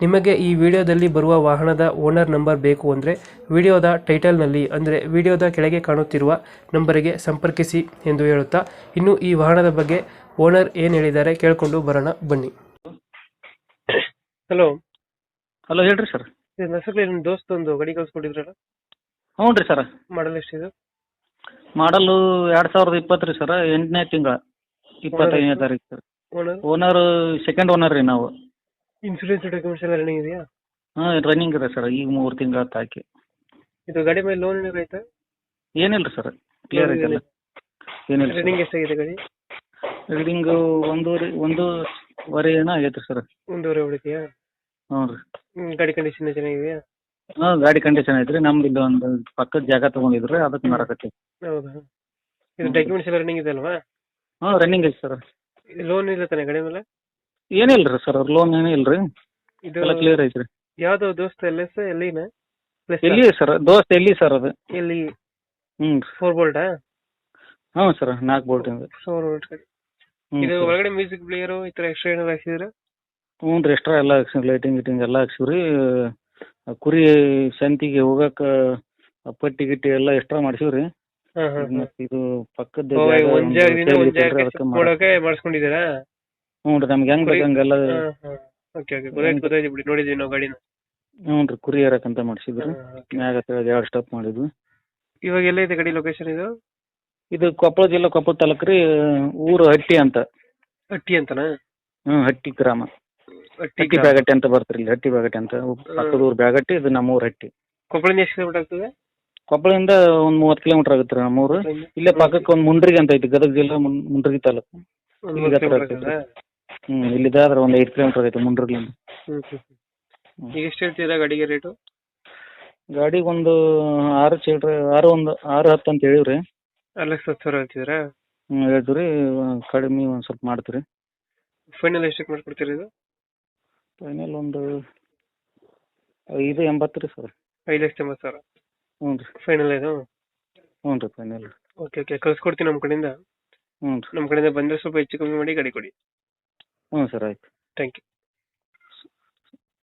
ನಿಮಗೆ ಈ ವಿಡಿಯೋದಲ್ಲಿ ಬರುವ ವಾಹನದ ಓನರ್ ನಂಬರ್ ಬೇಕು ಅಂದರೆ ವಿಡಿಯೋದ ಟೈಟಲ್ನಲ್ಲಿ ಅಂದರೆ ವಿಡಿಯೋದ ಕೆಳಗೆ ಕಾಣುತ್ತಿರುವ ನಂಬರಿಗೆ ಸಂಪರ್ಕಿಸಿ ಎಂದು ಹೇಳುತ್ತಾ ಇನ್ನು ಈ ವಾಹನದ ಬಗ್ಗೆ ಓನರ್ ಏನು ಹೇಳಿದ್ದಾರೆ ಕೇಳಿಕೊಂಡು ಬರೋಣ ಬನ್ನಿ. ಹಲೋ ಹಲೋ ಹೇಳ್ರಿ ಸರ್ ನಸಕ್ಲಿ ನಿಮ್ಮ ದೋಸ್ತ ಒಂದು ಗಡಿ ಕಳ್ಸ್ಕೊಟ್ಟಿದ್ರಲ್ಲ? ಹ್ಞೂ ರೀ ಸರ್ ಮಾಡಲ್ ಎಷ್ಟಿದೆ ಮಾಡಲು ಎರಡು ಸಾವಿರದ ಇಪ್ಪತ್ತು ರೀ ಸರ್ ಎಂಟನೇ ತಿಂಗಳ ಇಪ್ಪತ್ತೈದನೇ ತಾರೀಕು sir owner owner second owner ರೀ ನಾವು. ಇನ್ಸೂರೆನ್ಸ್ ಡಾಕ್ಯುಮೆಂಟ್ಸ್ ಎಲ್ಲ ರನ್ನಿಂಗ್ ಇದೆಯಾ? ಹಾ ರನ್ನಿಂಗ್ ಇದೆ ಸರ್ ಈಗ ಮೂರು ತಿಂಗಳ ಹಾಕಿ. ಇದು ಗಾಡಿ ಮೇಲೆ ಲೋನ್ ಏನಾದ್ರು ಆಯ್ತಾ? ಏನಿಲ್ಲ ಸರ್ ಕ್ಲಿಯರ್ ಐತಲ್ಲ ಏನಿಲ್ಲ. ರನ್ನಿಂಗ್ ಎಷ್ಟಾಗಿದೆ ಗಾಡಿ? ರೀಡಿಂಗ್ ಒಂದೂವರೆ ಒಂದೂವರೆ ಏನೋ ಆಗೈತೆ ಸರ್ ಒಂದೂವರೆ ಹೊಡಿತೀಯಾ? ಹ್ಞೂ ರೀ. ಗಾಡಿ ಕಂಡೀಷನ್ ಚೆನ್ನಾಗಿದೆಯಾ? ಹಾ ಗಾಡಿ ಕಂಡೀಷನ್ ಐತ್ರಿ. ನಮ್ದು ಇಲ್ಲಿ ಒಂದು ಪಕ್ಕದ ಜಾಗ ತಗೊಂಡಿದ್ರಿ ಅದಕ್ಕೆ ಮಾರಕತ್ತಿ ಹೌದಾ? ಇದು ಡಾಕ್ಯುಮೆಂಟ್ಸ್ ಎಲ್ಲ ರನ್ನಿಂಗ್ ಇದೆ ಅಲ್ವಾ? ಹಾಂ ರನ್ನಿಂಗ್ ಐತೆ ಸರ್ ಲೋನ್ ಇಲ್ಲ ತಾನೆ ಗಾಡಿ ಮೇಲೆ? ಏನಿಲ್ಲ ರೀ ಸರ್ ಲೋನ್ ಏನಿಲ್ಲ ರೀ ಇದು ಎಲ್ಲ ಕ್ಲಿಯರ್ ಐತ್ರಿ. ಯಾವ್ದು ದೋಸ್ತ ಎಲ್ ಎಸ್ ಎಲ್ಲಿನ ಎಲ್ಲಿ ಸರ್ ದೋಸ್ತ ಎಲ್ಲಿ ಸರ್ ಅದು? ಎಲ್ಲಿ ಹ್ಮ್. ರೀ ಫೋರ್ ಬೋಲ್ಟಾ ಹ್ಞೂ ಸರ್ ನಾಲ್ಕು ಬೋಲ್ಟಿಂದ ಫೋರ್ ಬೋಲ್ಟ್ ಇದು ಒಳಗಡೆ ಮ್ಯೂಸಿಕ್ ಪ್ಲೇಯರ್ ಈ ಎಕ್ಸ್ಟ್ರಾ ಏನಾದ್ರು ಹಾಕ್ಸಿದ್ರ? ಹ್ಞೂ ರೀ ಎಕ್ಸ್ಟ್ರಾ ಎಲ್ಲ ಹಾಕ್ಸಿವಿ ಲೈಟಿಂಗ್ ಗಿಟಿಂಗ್ ಎಲ್ಲ ಹಾಕ್ಸಿವಿ ರೀ ಕುರಿ ಸಂತಿಗೆ ಹೋಗಕ್ಕೆ ಪಟ್ಟಿ ಗಿಟ್ಟಿ ಎಲ್ಲ ಎಕ್ಸ್ಟ್ರಾ ಮಾಡ್ಸಿವಿ ರೀ ಹಾ ಹಾ ಮತ್ತು ಇದು ಪಕ್ಕದ ಒಂದ್ ಜಾಗದಿಂದ ಒಂದ್ ಜಾಗಕ್ಕೆ ಅದಕ್ಕೆ ಮಾಡಿಸ್ಕೊಂಡಿದ್ದೀರಾ? ಹ್ಞೂ ರೀ ನಮ್ಗೆ ಹೆಂಗ್ ಬೇಕು ಹಂಗೆಲ್ಲ ಓಕೆ ಓಕೆ ಬಿಡಿ ನೋಡಿದೀವಿ ನಾವು ಗಾಡಿನ. ಹ್ಞೂ ರೀ ಕುರಿ ಅಂತ ಮಾಡಿಸಿದ್ರು. ಮ್ಯಾಗ ಎರಡು ಸ್ಟಾಪ್ ಮಾಡಿದ್ವಿ. ಇವಾಗ ಎಲ್ಲ ಇದೆ ಗಾಡಿ ಲೊಕೇಶನ್ ಇದು? ಇದು ಕೊಪ್ಪಳ ಜಿಲ್ಲಾ ಕೊಪ್ಪಳ ತಾಲೂಕು ರೀ ಊರು ಹಟ್ಟಿ ಅಂತ. ಹಟ್ಟಿ ಅಂತನಾ? ಹ್ಞೂ ಹಟ್ಟಿ ಗ್ರಾಮ. ಹಟ್ಟಿ ಹಟ್ಟಿ ಬ್ಯಾಗಟ್ಟಿ ಅಂತ ಬರ್ತೀರಿ ಇಲ್ಲಿ ಹಟ್ಟಿ ಬ್ಯಾಗಟ್ಟಿ ಅಂತ. ಪಕ್ಕದ ಊರು ಬ್ಯಾಗಟ್ಟಿ ಇದು ನಮ್ಮ ಊರು ಹಟ್ಟಿ. ಕೊಪ್ಪಳಿಂದ ಎಷ್ಟು ಕಿಲೋಮೀಟರ್ ಆಗ್ತದೆ? ಕೊಪ್ಪಳದಿಂದ ಒಂದು ಮೂವತ್ತು ಕಿಲೋಮೀಟರ್ ಆಗುತ್ತೆ ನಮ್ಮ ಊರು. ಇಲ್ಲೇ ಪಕ್ಕಕ್ಕೆ ಒಂದು ಮುಂಡ್ರಿಗೆ ಅಂತ ಐತಿ ಗದಗ ಜಿಲ್ಲಾ ಮುಂಡ್ರಿಗಿ ತಾಲೂಕು. ಹತ್ರ. ಆಗ್ತದಾ? ಹ್ಞೂ ಇಲ್ಲಿದ್ದಾದ್ರೆ ಒಂದು ಐದ್ ಕಿಲೋಮೀಟರ್ ಐತೆ ಹ್ಮ್ ಹ್ಮ್ ಹ್ಮ್. ಈಗ ಎಷ್ಟು ಹೇಳ್ತೀರಾ ಗಾಡಿಗೆ ರೇಟು ಗಾಡಿಗೆ ಒಂದು ಆರು ಚಿಲ್ಡ್ರೆ ಆರು ಒಂದು ಆರು ಹತ್ತು ಅಂತ ಹೇಳಿವ್ರಿ. ಆರು ಲಕ್ಷ ಹತ್ತು ಸಾವಿರ ಹೇಳ್ತಿದ್ದೀರಾ ಹ್ಞೂ ಹೇಳ್ತೀವಿ ರೀ ಕಡಿಮೆ ಒಂದು ಸ್ವಲ್ಪ ಮಾಡ್ತೀರಿ ಫೈನಲ್ ಎಷ್ಟಕ್ಕೆ ಮಾಡ್ಕೊಡ್ತೀರಾ ಇದು? ಫೈನಲ್ ಒಂದು ಐದು ಎಂಬತ್ತು ರೀ ಸರ್. ಐದು ಲಕ್ಷ ಎಂಬತ್ತು ಸಾವಿರ. ಹ್ಞೂ ರೀ. ಫೈನಲ್ ಇದು? ಹ್ಞೂ ರೀ ಫೈನಲ್ ಓಕೆ ಓಕೆ ಕಳ್ಸ್ಕೊಡ್ತೀನಿ ನಮ್ಮ ಕಡೆಯಿಂದ. ಹ್ಞೂ ರೀ. ನಮ್ಮ ಕಡೆಯಿಂದ ಬಂದರೆ ಸ್ವಲ್ಪ ಹೆಚ್ಚು ಕಮ್ಮಿ ಮಾಡಿ ಗಾಡಿ ಕೊಡಿ. ಹ್ಞೂ ಸರ್ ಆಯ್ತು. Thank you